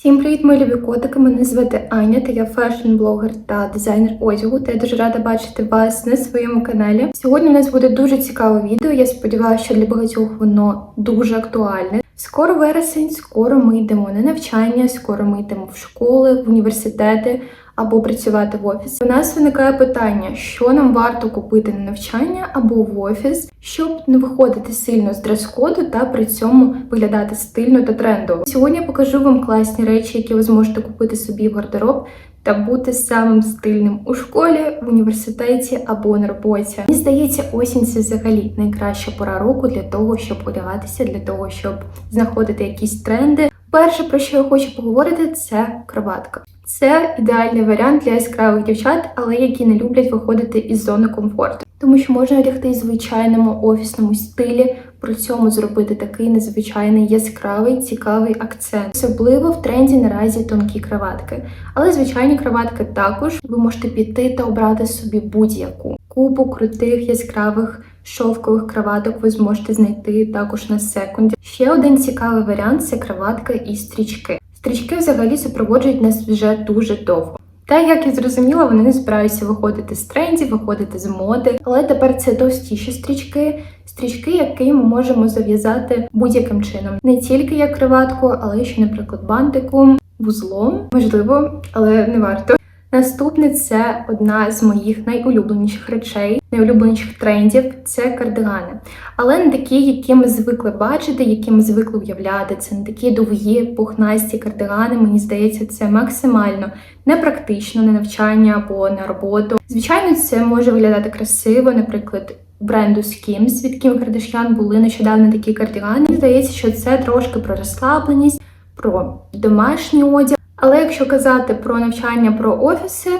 Всім привіт, мої любі котики. Мене звати Аня, та я фешн-блогер та дизайнер одягу. Та я дуже рада бачити вас на своєму каналі. Сьогодні у нас буде дуже цікаве відео. Я сподіваюся, що для багатьох воно дуже актуальне. Скоро вересень, скоро ми йдемо на навчання, скоро ми йдемо в школи, в університети або працювати в офіс. У нас виникає питання, що нам варто купити на навчання або в офіс, щоб не виходити сильно з дрес-коду та при цьому виглядати стильно та трендово. Сьогодні я покажу вам класні речі, які ви зможете купити собі в гардероб. Та бути самим стильним у школі, в університеті або на роботі. Мені здається, осінь це взагалі найкраща пора року для того, щоб одягатися, для того, щоб знаходити якісь тренди. Перше, про що я хочу поговорити, це кроватка. Це ідеальний варіант для яскравих дівчат, але які не люблять виходити із зони комфорту, тому що можна одягти в звичайному офісному стилі, при цьому зробити такий незвичайний яскравий, цікавий акцент. Особливо в тренді наразі тонкі краватки. Але звичайні краватки також ви можете піти та обрати собі будь-яку купу крутих яскравих. Шовкових краваток ви зможете знайти також на секунді. Ще один цікавий варіант це краватка і стрічки. Стрічки взагалі супроводжують нас вже дуже довго. Та як я зрозуміла, вони не збираються виходити з трендів, виходити з моди. Але тепер це товстіші стрічки, стрічки, які ми можемо зав'язати будь-яким чином, не тільки як криватку, але ще, наприклад, бантиком, вузлом, можливо, але не варто. Наступне це одна з моїх найулюбленіших речей, найулюбленіших трендів це кардигани. Але не такі, які ми звикли бачити, які ми звикли уявляти. Це не такі довгі, пухнасті кардигани. Мені здається, це максимально непрактично на навчання або на роботу. Звичайно, це може виглядати красиво, наприклад. Бренду Skims від Kim Kardashian були нещодавно такі кардигани. Здається, що це трошки про розслабленість, про домашній одяг. Але якщо казати про навчання про офіси,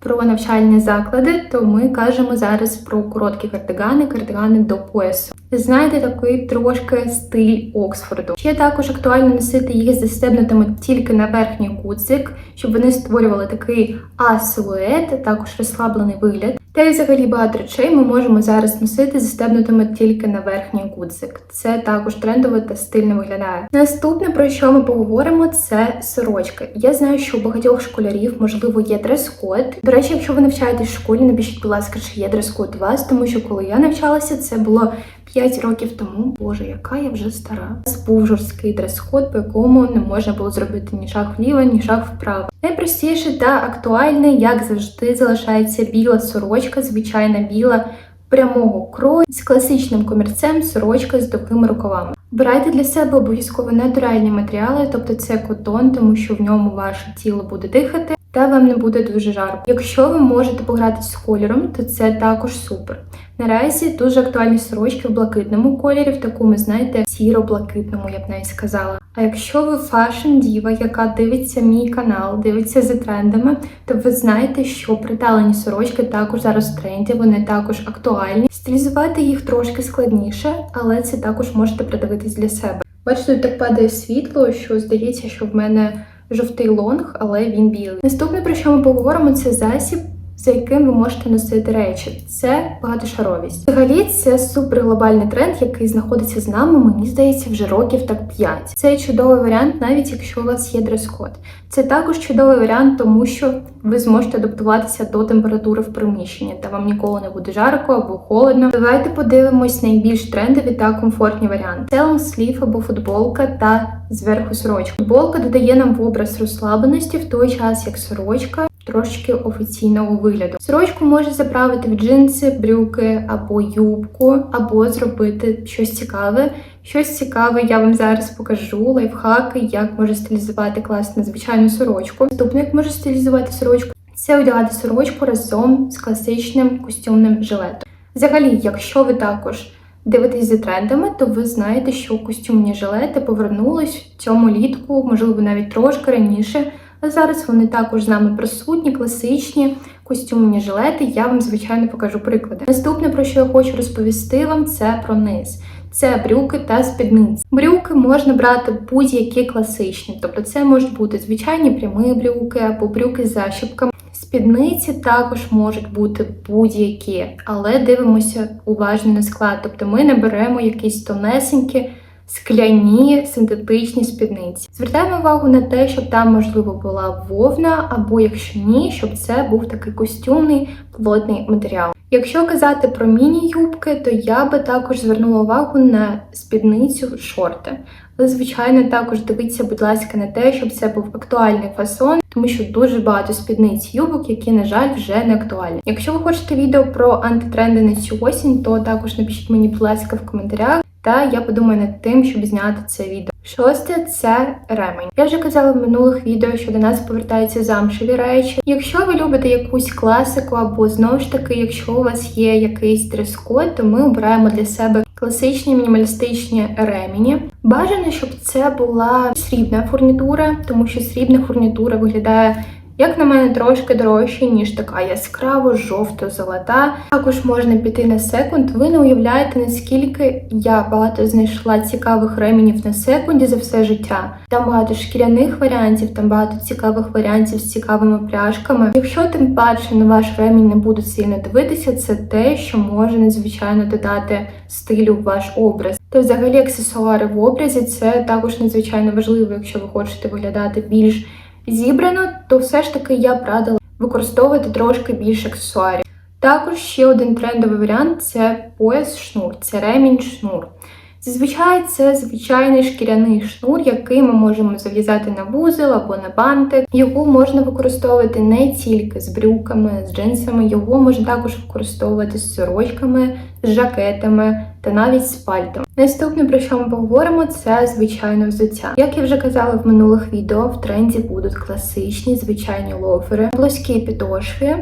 про навчальні заклади, то ми кажемо зараз про короткі кардигани, кардигани до поясу. Знаєте, такий трошки стиль Оксфорду. Ще також актуально носити їх застебнутими тільки на верхній куцик, щоб вони створювали такий а-силует, також розслаблений вигляд. Та й взагалі багато речей ми можемо зараз носити застебнутими тільки на верхній гудзик. Це також трендово та стильно виглядає. Наступне, про що ми поговоримо, це сорочки. Я знаю, що у багатьох школярів, можливо, є дрес-код. До речі, якщо ви навчаєтесь в школі, напишіть, будь ласка, чи є дрес-код у вас, тому що коли я навчалася, це було 5 років тому. Боже, яка я вже стара. Був жорсткий дрес-код, по якому не можна було зробити ні шаг вліво, ні шаг вправо. Найпростіше та актуальне, як завжди, залишається біла сорочка, звичайна біла прямого крою з класичним комірцем, сорочка з довгими рукавами. Обирайте для себе обов'язково натуральні матеріали, тобто це котон, тому що в ньому ваше тіло буде дихати. Та вам не буде дуже жарко. Якщо ви можете пограти з кольором, то це також супер. Наразі дуже актуальні сорочки в блакитному кольорі, в такому, знаєте, сіро-блакитному, я б навіть сказала. А якщо ви фашн-діва, яка дивиться мій канал, дивиться за трендами, то ви знаєте, що приталені сорочки також зараз в тренді, вони також актуальні. Стилізувати їх трошки складніше, але це також можете придивитись для себе. Бачите, так падає світло, що здається, що в мене жовтий лонг, але він білий. Наступне, про що ми поговоримо, це засіб. За яким ви можете носити речі, це багатошаровість. Взагалі, це суперглобальний тренд, який знаходиться з нами, мені здається, вже років так 5. Це чудовий варіант, навіть якщо у вас є дрес-код. Це також чудовий варіант, тому що ви зможете адаптуватися до температури в приміщенні, та вам ніколи не буде жарко або холодно. Давайте подивимось найбільш трендові та комфортні варіанти. Це лонслів або футболка та зверху сорочка. Футболка додає нам в образ розслабленості в той час, як сорочка трошки офіційного вигляду. Сорочку може заправити в джинси, брюки або юбку, або зробити щось цікаве. Щось цікаве я вам зараз покажу. Лайфхаки, як може стилізувати класно звичайну сорочку. Наступне, як може стилізувати сорочку, це одягати сорочку разом з класичним костюмним жилетом. Взагалі, якщо ви також дивитесь за трендами, то ви знаєте, що костюмні жилети повернулись в цьому літку, можливо, навіть трошки раніше. А зараз вони також з нами присутні, класичні костюмні жилети. Я вам, звичайно, покажу приклади. Наступне, про що я хочу розповісти вам, це про низ. Це брюки та спідниці. Брюки можна брати будь-які класичні, тобто це можуть бути звичайні прямі брюки або брюки з защіпками. Спідниці також можуть бути будь-які, але дивимося уважно на склад. Тобто ми не беремо якісь тонесенькі скляні синтетичні спідниці. Звертаємо увагу на те, щоб там, можливо, була вовна, або якщо ні, щоб це був такий костюмний плотний матеріал. Якщо казати про міні-юбки, то я би також звернула увагу на спідницю шорти. Але, звичайно, також дивіться, будь ласка, на те, щоб це був актуальний фасон, тому що дуже багато спідниць юбок, які, на жаль, вже не актуальні. Якщо ви хочете відео про антитренди на цю осінь, то також напишіть мені, будь ласка, в коментарях. Та я подумаю над тим, щоб зняти це відео. Шосте це ремень. Я вже казала в минулих відео, що до нас повертаються замшеві речі. Якщо ви любите якусь класику, або знову ж таки, якщо у вас є якийсь дрес-код, то ми обираємо для себе класичні мінімалістичні ремені. Бажано, щоб це була срібна фурнітура, тому що срібна фурнітура виглядає як на мене, трошки дорожче, ніж така яскраво жовто-золота. Також можна піти на секунд. Ви не уявляєте, наскільки я багато знайшла цікавих ременів на секунді за все життя. Там багато шкіряних варіантів, там багато цікавих варіантів з цікавими пляшками. Якщо тим паче на ваш ремінь не будуть сильно дивитися, це те, що може надзвичайно додати стилю в ваш образ. Та взагалі аксесуари в образі це також надзвичайно важливо, якщо ви хочете виглядати більш зібрано, то все ж таки я б радила використовувати трошки більше аксесуарів. Також ще один трендовий варіант це пояс шнур, це ремінь шнур. Зазвичай це звичайний шкіряний шнур, який ми можемо зав'язати на вузел або на бантик. Його можна використовувати не тільки з брюками, з джинсами, його можна також використовувати з сорочками, з жакетами та навіть з пальтом. Наступне, про що ми поговоримо, це звичайно взуття. Як я вже казала в минулих відео, в тренді будуть класичні звичайні лофери, плоскі підошви.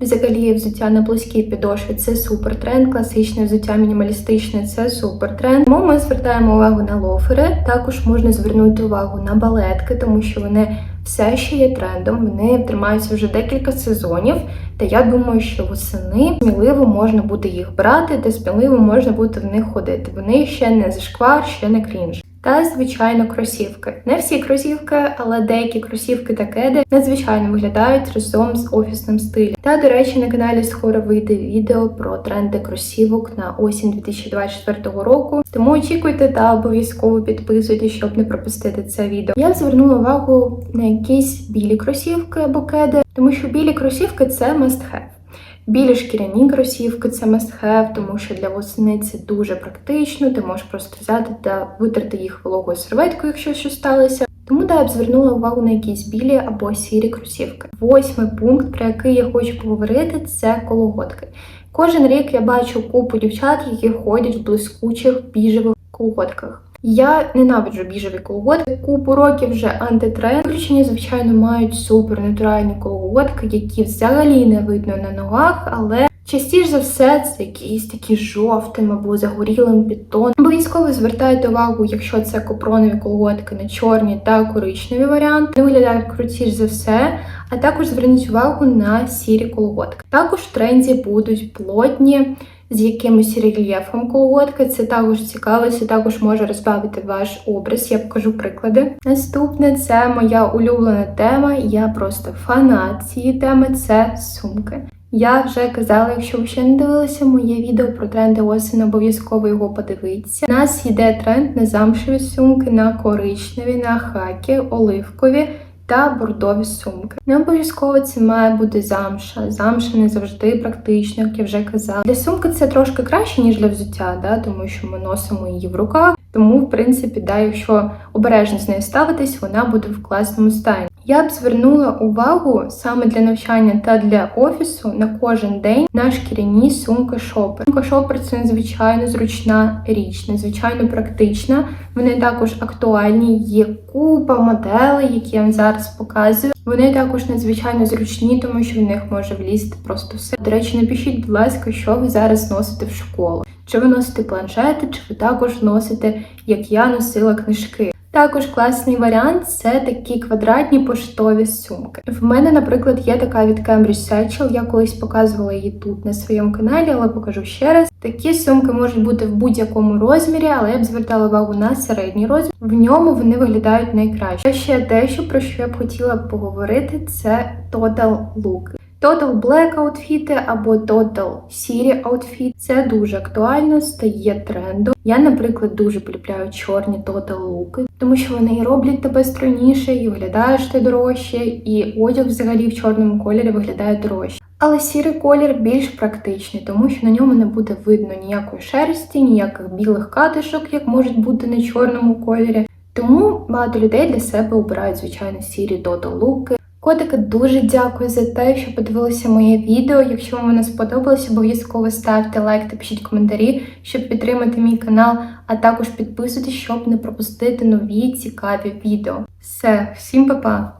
Взагалі, взуття на плоскій підошві це супер тренд, класичне взуття мінімалістичне це супер тренд. Тому ми звертаємо увагу на лофери. Також можна звернути увагу на балетки, тому що вони все ще є трендом. Вони тримаються вже декілька сезонів. Та я думаю, що восени сміливо можна буде їх брати, та сміливо можна буде в них ходити. Вони ще не зашквар, ще не крінж. Та, звичайно, кросівки. Не всі кросівки, але деякі кросівки та кеди надзвичайно виглядають разом з офісним стилем. Та, до речі, на каналі скоро вийде відео про тренди кросівок на осінь 2024 року. Тому очікуйте та обов'язково підписуйтесь, щоб не пропустити це відео. Я звернула увагу на якісь білі кросівки або кеди, тому що білі кросівки це must have. Білі шкіряні кросівки це must have, тому що для восени це дуже практично. Ти можеш просто взяти та витерти їх вологою серветкою, якщо щось сталося. Тому да, я б звернула увагу на якісь білі або сірі кросівки. Восьмий пункт, про який я хочу поговорити, це кологодки. Кожен рік я бачу купу дівчат, які ходять в блискучих біжевих колготках. Я ненавиджу біжеві колготки. Купу років вже антитренд. Виключення, звичайно, мають супер натуральні колготки, які взагалі не видно на ногах, але частіше за все це якісь такі жовтим або загорілим підтон. Обов'язково звертайте увагу, якщо це копронові колготки на чорні та коричневі варіанти. Вони виглядають крутіш за все. А також зверніть увагу на сірі колготки. Також в тренді будуть плотні з якимось рельєфом колготки. Це також цікаво, це також може розбавити ваш образ. Я покажу приклади. Наступне це моя улюблена тема. Я просто фанат цієї теми це сумки. Я вже казала, якщо ви ще не дивилися моє відео про тренди осені, обов'язково його подивитися. У нас йде тренд на замшеві сумки, на коричневі, на хакі, оливкові та бордові сумки. Не обов'язково це має бути замша. Замша не завжди практично, як я вже казала. Для сумки це трошки краще, ніж для взуття, да? тому що ми носимо її в руках. Тому, в принципі, да, якщо обережно з нею ставитись, вона буде в класному стані. Я б звернула увагу саме для навчання та для офісу на кожен день на шкіряні сумки шопер. Сумка шопер це надзвичайно зручна річ, надзвичайно практична. Вони також актуальні. Є купа моделей, які я вам зараз показую. Вони також надзвичайно зручні, тому що в них може влізти просто все. До речі, напишіть, будь ласка, що ви зараз носите в школу. Чи ви носите планшети, чи ви також носите, як я носила книжки. Також класний варіант це такі квадратні поштові сумки. В мене, наприклад, є така від Cambridge Satchel, Я колись показувала її тут на своєму каналі, але покажу ще раз. Такі сумки можуть бути в будь-якому розмірі, але я б звертала увагу на середній розмір. В ньому вони виглядають найкраще. Ще дещо про що я б хотіла поговорити, це Total Look. Total Black аутфіти або Total Сірі аутфіт. Це дуже актуально, стає трендом. Я, наприклад, дуже полюбляю чорні Total луки, тому що вони і роблять тебе стройніше, і виглядаєш ти дорожче, і одяг взагалі в чорному кольорі виглядає дорожче. Але сірий колір більш практичний, тому що на ньому не буде видно ніякої шерсті, ніяких білих катишок, як можуть бути на чорному кольорі. Тому багато людей для себе обирають звичайно сірі Total луки. Котики, дуже дякую за те, що подивилися моє відео. Якщо вам воно сподобалось, обов'язково ставте лайк та пишіть коментарі, щоб підтримати мій канал, а також підписуйтесь, щоб не пропустити нові цікаві відео. Все, всім па-па!